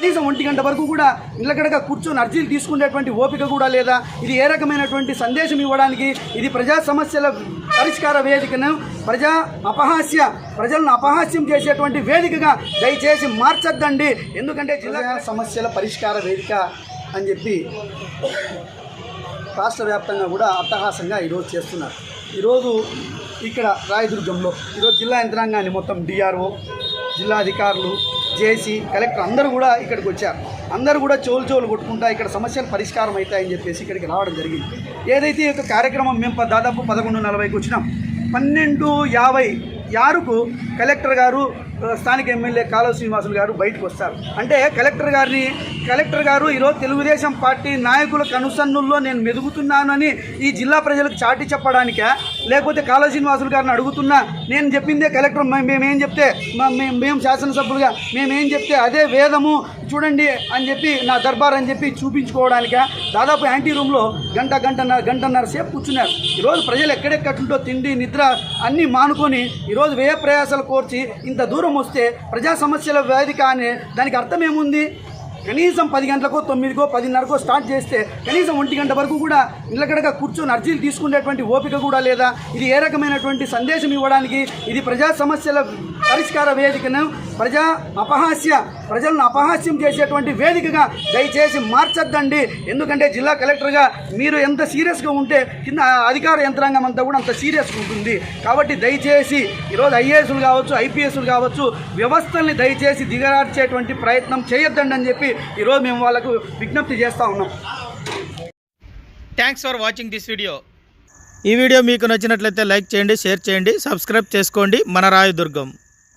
కనీసం ఒంటి గంట వరకు కూడా నిలకడగా కూర్చొని అర్జీలు తీసుకునేటువంటి ఓపిక కూడా లేదా? ఇది ఏ రకమైనటువంటి సందేశం ఇవ్వడానికి? ఇది ప్రజా సమస్యల పరిష్కార వేదికను ప్రజా అపహాస్య ప్రజలను అపహాస్యం చేసేటువంటి వేదికగా దయచేసి మార్చద్దండి. ఎందుకంటే జిల్లా సమస్యల పరిష్కార వేదిక అని చెప్పి రాష్ట్ర వ్యాప్తంగా కూడా అట్టహాసంగా ఈరోజు చేస్తున్నారు. ఈరోజు ఇక్కడ రాయదుర్గంలో ఈరోజు జిల్లా యంత్రాంగాన్ని మొత్తం డిఆర్ఓ జిల్లా అధికారులు జేసీ కలెక్టర్ అందరూ కూడా ఇక్కడికి వచ్చారు. అందరూ కూడా చోలు చోలు కొట్టుకుంటా ఇక్కడ సమస్యలు పరిష్కారం అవుతాయని చెప్పేసి ఇక్కడికి రావడం జరిగింది. ఏదైతే ఈ యొక్క కార్యక్రమం మేము దాదాపు పదకొండు నలభైకి వచ్చినాం. పన్నెండు యాభై యారుకు కలెక్టర్ గారు స్థానిక ఎమ్మెల్యే కాలువ శ్రీనివాసులు గారు బయటకు వస్తారు. అంటే కలెక్టర్ గారిని కలెక్టర్ గారు ఈరోజు తెలుగుదేశం పార్టీ నాయకుల కనుసన్నుల్లో నేను మెదుగుతున్నానని ఈ జిల్లా ప్రజలకు చాటి చెప్పడానికా? లేకపోతే కాలువ శ్రీనివాసులు గారిని అడుగుతున్నా? నేను చెప్పిందే కలెక్టర్ మేమేం చెప్తే మేము మేము శాసనసభ్యులుగా మేమేం చెప్తే అదే వేదము చూడండి అని చెప్పి నా దర్బార్ అని చెప్పి చూపించుకోవడానిక దాదాపు యాంటీ రూమ్లో గంట గంటన్నర గంటన్నర సేపు కూర్చున్నారు. ఈరోజు ప్రజలు ఎక్కడెక్కడుంటో తిండి నిద్ర అన్నీ మానుకొని ఈరోజు వ్యయ ప్రయాసాలు కోర్చి ఇంత దూరం వస్తే ప్రజా సమస్యల వేదిక అనే దానికి అర్థం ఏముంది? కనీసం పది గంటలకో తొమ్మిదికో పదిన్నరకో స్టార్ట్ చేస్తే కనీసం ఒంటి గంట వరకు కూడా నిలకడగా కూర్చొని అర్జీలు తీసుకునేటువంటి ఓపిక కూడా లేదా? ఇది ఏ రకమైనటువంటి సందేశం ఇవ్వడానికి? ఇది ప్రజా సమస్యల పరిష్కార వేదికను ప్రజా అపహాస్య ప్రజలను అపహాస్యం చేసేటువంటి వేదికగా దయచేసి మార్చొద్దండి. ఎందుకంటే జిల్లా కలెక్టర్గా మీరు ఎంత సీరియస్గా ఉంటే కింద అధికార యంత్రాంగం అంతా కూడా అంత సీరియస్గా ఉంటుంది. కాబట్టి దయచేసి ఈరోజు ఐఏఎస్లు కావచ్చు ఐపీఎస్లు కావచ్చు వ్యవస్థల్ని దయచేసి దిగరార్చేటువంటి ప్రయత్నం చేయొద్దండి అని చెప్పి ఈరోజు మేము వాళ్ళకు విజ్ఞప్తి చేస్తూ ఉన్నాం. Thanks for watching this video ఈ వీడియో మీకు నచ్చినట్లయితే లైక్ చేయండి షేర్ చేయండి సబ్స్క్రైబ్ చేసుకోండి. మన రాయదుర్గం.